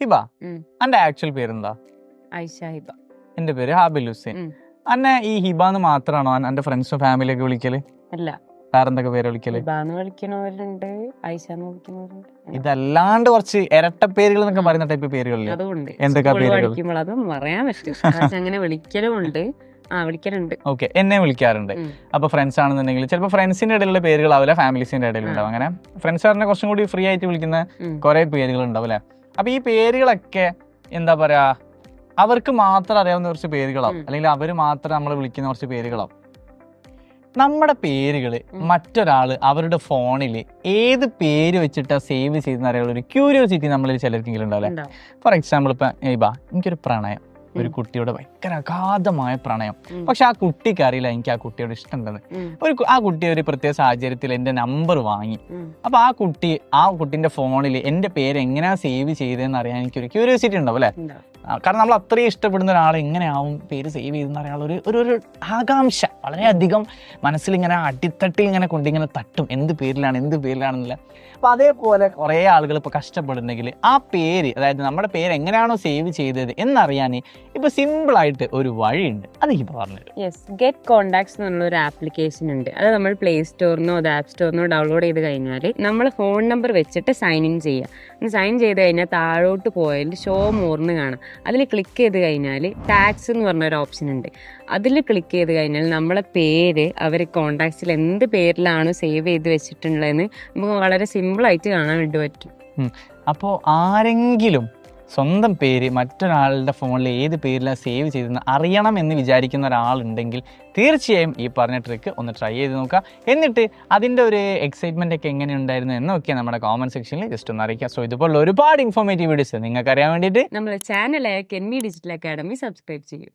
ഹിബ. അന്റെ ആക്ച്വൽ പേരെന്താ? ഐഷ ഹിബ. എന്റെ പേര് ഹാബിൽ ഹുസൈൻ. അന്നെ ഈ ഹിബാന്ന് മാത്രമാണോ എന്റെ ഫ്രണ്ട്സും ഫാമിലിയൊക്കെ വിളിക്കൽ? അല്ല. വേറെന്തൊക്കെ പേര് വിളിക്കൽ? വിളിക്കണവരുണ്ട് ഐഷ എന്ന് വിളിക്കണവരുണ്ട്. ഇതല്ലാണ്ട് കുറച്ച് ഇരട്ട പേരുകൾ എന്നൊക്കെ പറയുന്ന ടൈപ്പ് പേരുകളില്ലേ? അതുകൊണ്ട് പേരുകൾ? പറയാൻ പറ്റും അങ്ങനെ വിളിക്കലുമുണ്ട് ആ വിളിക്കലുണ്ട്. ഓക്കെ എന്നെ വിളിക്കാറുണ്ട്. അപ്പൊ ഫ്രണ്ട്സ് ആണെന്നുണ്ടെങ്കിൽ ചിലപ്പോൾ ഫ്രണ്ട്സിന്റെ ഇടയിലുള്ള പേരുകളാവില്ല ഫാമിലീസിന്റെ ഇടയിലുണ്ടാവും. അങ്ങനെ ഫ്രണ്ട്സ് പറഞ്ഞാൽ കുറച്ചും കൂടി ഫ്രീ ആയിട്ട് വിളിക്കുന്ന. കുറെ പേരുകൾ ഉണ്ടാവും അല്ലെ? അപ്പൊ ഈ പേരുകളൊക്കെ എന്താ പറയാ അവർക്ക് മാത്രം അറിയാവുന്ന കുറച്ച് പേരുകളാവും. അല്ലെങ്കിൽ അവർ മാത്രം നമ്മൾ വിളിക്കുന്ന കുറച്ച് പേരുകളാവും. നമ്മുടെ പേരുകൾ മറ്റൊരാൾ അവരുടെ ഫോണിൽ ഏത് പേര് വെച്ചിട്ടാ സേവ് ചെയ്തെന്ന് അറിയാനുള്ള ഒരു ക്യൂരിയോസിറ്റി നമ്മളിൽ ചിലർക്കെങ്കിലും ഉണ്ടാവില്ലേ ഉണ്ടാവും. ഫോർ എക്സാമ്പിൾ ഇപ്പൊ ഏബാ എനിക്കൊരു പ്രണയം. ഒരു. കുട്ടിയോട് ഭയങ്കര അഗാധമായ പ്രണയം. പക്ഷെ ആ കുട്ടിക്ക് അറിയില്ല എനിക്ക് ആ കുട്ടിയോട് ഇഷ്ടമുണ്ടെന്ന്. ഒരു ആ കുട്ടി ഒരു പ്രത്യേക സാഹചര്യത്തിൽ എന്റെ നമ്പർ വാങ്ങി. അപ്പൊ ആ കുട്ടി ആ കുട്ടിന്റെ ഫോണിൽ എന്റെ പേര് എങ്ങനെയാ സേവ് ചെയ്തതെന്ന് അറിയാൻ എനിക്ക് ഒരു ക്യൂരിയോസിറ്റി ഉണ്ടാവും അല്ലേ? കാരണം നമ്മൾ അത്രയും ഇഷ്ടപ്പെടുന്ന ഒരാൾ എങ്ങനെയാവും പേര് സേവ് ചെയ്തെന്ന് അറിയാനുള്ള ഒരു ഒരു ആകാംക്ഷ. വളരെയധികം മനസ്സിൽ ഇങ്ങനെ അടിത്തട്ടിൽ ഇങ്ങനെ കൊണ്ടിങ്ങനെ തട്ടും. എന്ത് പേരിലാണ് എന്ത് പേരിലാണെന്നില്ല. അപ്പം അതേപോലെ കുറേ ആളുകൾ ഇപ്പോൾ കഷ്ടപ്പെടുന്നെങ്കിൽ ആ പേര് അതായത് നമ്മുടെ പേര് എങ്ങനെയാണോ സേവ് ചെയ്തത് എന്നറിയാൻ ഇപ്പോൾ സിമ്പിളായിട്ട് ഒരു വഴിയുണ്ട്. അത് ഇപ്പോൾ പറഞ്ഞുതരും. യെസ് ഗെറ്റ് കോണ്ടാക്ട്സ് എന്നുള്ള ഒരു ആപ്ലിക്കേഷൻ ഉണ്ട്. അത് നമ്മൾ പ്ലേ സ്റ്റോറിനോ അത് ആപ്പ് സ്റ്റോറിനോ ഡൗൺലോഡ് ചെയ്ത് കഴിഞ്ഞാൽ നമ്മൾ ഫോൺ നമ്പർ വെച്ചിട്ട് സൈൻ ഇൻ ചെയ്യുക സൈൻ ചെയ്ത് കഴിഞ്ഞാൽ താഴോട്ട് പോയാൽ ഷോ മോർന്ന് കാണാം. അതിൽ ക്ലിക്ക് ചെയ്ത് കഴിഞ്ഞാൽ ടാക്സ് എന്ന് പറഞ്ഞൊരു ഓപ്ഷൻ ഉണ്ട്. അതിൽ ക്ലിക്ക് ചെയ്ത് കഴിഞ്ഞാൽ നമ്മളെ പേര് അവർ കോണ്ടാക്ട്സിൽ എന്ത് പേരിലാണോ സേവ് ചെയ്ത് വെച്ചിട്ടുള്ളതെന്ന് നമുക്ക് വളരെ സിമ്പിളായിട്ട് കാണാൻ വേണ്ടി പറ്റും. അപ്പോൾ ആരെങ്കിലും സ്വന്തം പേര് മറ്റൊരാളുടെ ഫോണിൽ ഏത് പേരിലാണ് സേവ് ചെയ്തെന്ന് അറിയണം എന്ന് വിചാരിക്കുന്ന ഒരാളുണ്ടെങ്കിൽ തീർച്ചയായും ഈ പറഞ്ഞ ട്രിക്ക് ഒന്ന് ട്രൈ ചെയ്ത് നോക്കുക. എന്നിട്ട് അതിന്റെ ഒരു എക്സൈറ്റ്മെന്റ് ഒക്കെ എങ്ങനെ ഉണ്ടായിരുന്നു എന്നൊക്കെ നമ്മുടെ കോമന്റ് സെക്ഷനിൽ ജസ്റ്റ് ഒന്ന് അറിയിക്കുക സോ ഇതുപോലുള്ള ഒരുപാട് ഇൻഫോർമേറ്റീവ് വീഡിയോസ് നിങ്ങൾക്ക് അറിയാൻ വേണ്ടിയിട്ട് നമ്മുടെ ചാനലായ കെൻമി ഡിജിറ്റൽ അക്കാഡമി സബ്സ്ക്രൈബ് ചെയ്യും.